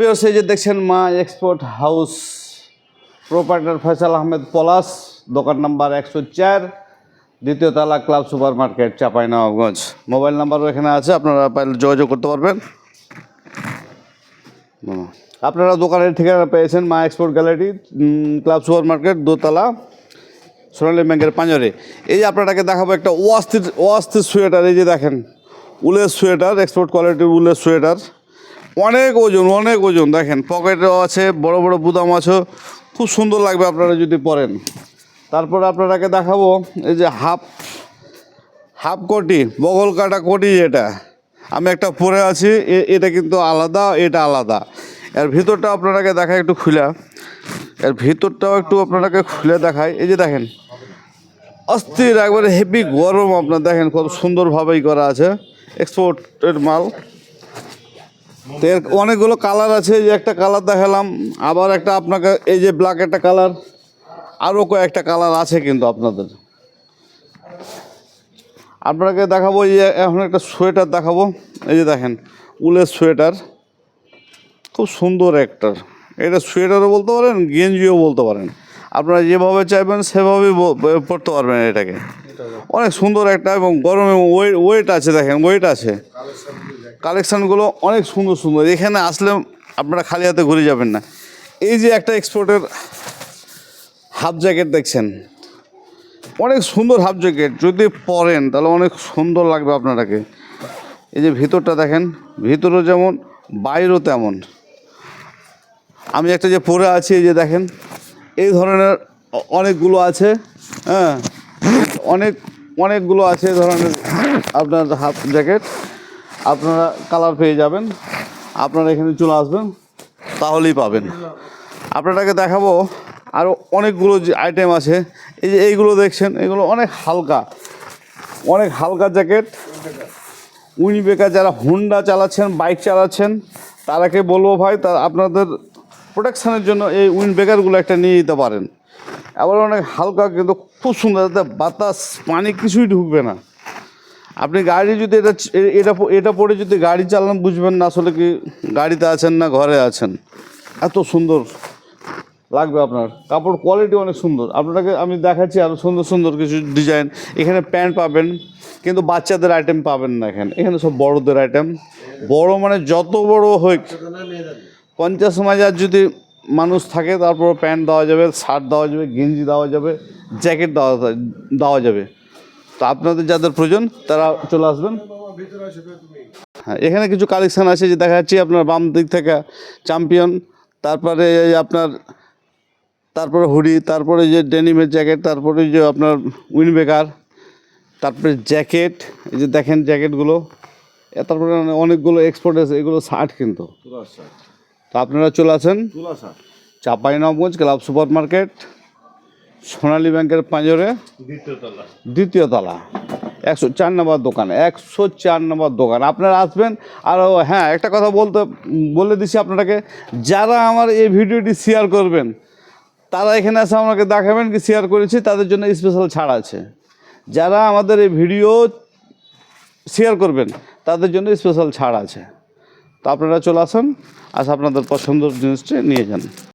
প্রিয় সেই যে দেখছেন Maa export house, proprietor Faisal Ahmed Palash, দোকান নাম্বার একশো চার, দ্বিতীয় তালা club super market Chapainawabganj. Mobile নাম্বারও এখানে আছে, আপনারা পাইলে যোগাযোগ করতে পারবেন। আপনারা দোকানের ঠিকানা পেয়েছেন Maa export gallery club super market দোতলা, সোনালী ব্যাংকের পাঁজরে। এই যে আপনাটাকে দেখাবো একটা ওয়াস্তির ওয়াস্তির সোয়েটার, এই যে দেখেন, উলের সোয়েটার, এক্সপোর্ট কোয়ালিটির উলের সোয়েটার। অনেক ওজন অনেক ওজন। দেখেন পকেটও আছে, বড় বড় বুদাম আছে, খুব সুন্দর লাগবে আপনারা যদি পরেন। তারপর আপনারাকে দেখাবো, এই যে হাফ হাফ কোটি, বগল কাটা কোটি যেটা, আমি একটা পরে আছি এটা কিন্তু আলাদা, এটা আলাদা। এর ভিতরটা আপনারাকে দেখায় একটু খুলে। এর ভিতরটাও একটু আপনারাকে খুলে দেখায় এই যে দেখেন, অস্থির, একবারে হেভি গরম আপনার, দেখেন কত সুন্দরভাবেই করা আছে। এক্সপোর্টের মাল। এর অনেকগুলো কালার আছে, এই যে একটা কালার দেখালাম, আবার একটা আপনাকে, এই যে ব্ল্যাক একটা কালার আরও কয়েকটা কালার আছে কিন্তু আপনাদের। আপনাকে দেখাবো, এই যে এখন একটা সোয়েটার দেখাবো, এই যে দেখেন, উলের সোয়েটার, খুব সুন্দর একটা। এটা সোয়েটারও বলতে পারেন, গেঞ্জিও বলতে পারেন। আপনারা যেভাবে চাইবেন, সেভাবেই পরতে পারবেন এটাকে। অনেক সুন্দর একটা এবং গরমে ওয়েট আছে, দেখেন, ওয়েট আছে। কালেকশানগুলো অনেক সুন্দর সুন্দর। এখানে আসলে আপনারা খালি হাতে ঘুরে যাবেন না। এই যে একটা এক্সপোর্টের হাফ জ্যাকেট দেখছেন। অনেক সুন্দর হাফ জ্যাকেট যদি পরেন তাহলে অনেক সুন্দর লাগবে আপনারাকে। এই যে ভিতরটা দেখেন, ভিতরও যেমন, বাইরেও তেমন। আমি একটা যে পরে আছি, এই যে দেখেন, এই ধরনের অনেকগুলো আছে হ্যাঁ অনেক, অনেকগুলো আছে ধরনের আপনার হাফ জ্যাকেট আপনারা কালার পেয়ে যাবেন। আপনারা এখানে চলে আসবেন, তাহলেই পাবেন। আপনারাকে দেখাবো আরও অনেকগুলো যে আইটেম আছে। এই যে এইগুলো দেখছেন, এগুলো অনেক হালকা অনেক হালকা জ্যাকেট উইনিবেকার যারা হুন্ডা চালাচ্ছেন বাইক চালাচ্ছেন, তারাকে বলব ভাই, তা আপনাদের প্রোটেকশানের জন্য এই উইন্ড ব্রেকারগুলো একটা নিয়ে যেতে পারেন। আবার অনেক হালকা কিন্তু খুব সুন্দর, বাতাস, পানি কিছুই ঢুকবে না। আপনি গাড়ি যদি এটা এটা এটা পরে যদি গাড়ি চালান বুঝবেন না আসলে কি গাড়িতে আছেন না ঘরে আছেন। এত সুন্দর লাগবে আপনার। কাপড় কোয়ালিটি অনেক সুন্দর। আপনাকে আমি দেখাচ্ছি আরও সুন্দর সুন্দর কিছু ডিজাইন এখানে প্যান্ট পাবেন, কিন্তু বাচ্চাদের আইটেম পাবেন না এখানে। এখানে সব বড়দের আইটেম বড় মানে যত বড় হোক, পঞ্চাশ হাজার যদি মানুষ থাকে, তারপর প্যান্ট দেওয়া যাবে শার্ট দেওয়া যাবে, গেঞ্জি দেওয়া যাবে জ্যাকেট দেওয়া দেওয়া যাবে। তো আপনাদের যাদের প্রয়োজন তারা চলে আসবেন। হ্যাঁ এখানে কিছু কালেকশান আছে যে দেখা যাচ্ছে আপনার বাম দিক থেকে চ্যাম্পিয়ন তারপরে এই আপনার তারপরে হুডি তারপরে যে ডেনিমের জ্যাকেট তারপরে যে আপনার উইনবেকার তারপরে জ্যাকেট এই যে দেখেন জ্যাকেটগুলো তারপরে অনেকগুলো এক্সপোর্ট আছে এগুলো শার্ট কিন্তু। তো আপনারা চলে আসেন। Chapainawabganj club super market Sonali ব্যাংকের পাঁজরে দ্বিতীয় তলা একশো চার নম্বর দোকান একশো চার নম্বর দোকান। আপনারা আসবেন আর ও হ্যাঁ একটা কথা বলতে বলে দিছি আপনাকে যারা আমার এই ভিডিওটি শেয়ার করবেন তারা এখানে এসে আমাকে দেখাবেন কি শেয়ার করেছি তাদের জন্য স্পেশাল ছাড় আছে। যারা আমাদের এই ভিডিও শেয়ার করবেন তাদের জন্য স্পেশাল ছাড় আছে। তো আপনারা চলে আসুন আস আপনাদের পছন্দের জিনিসটি নিয়ে যান।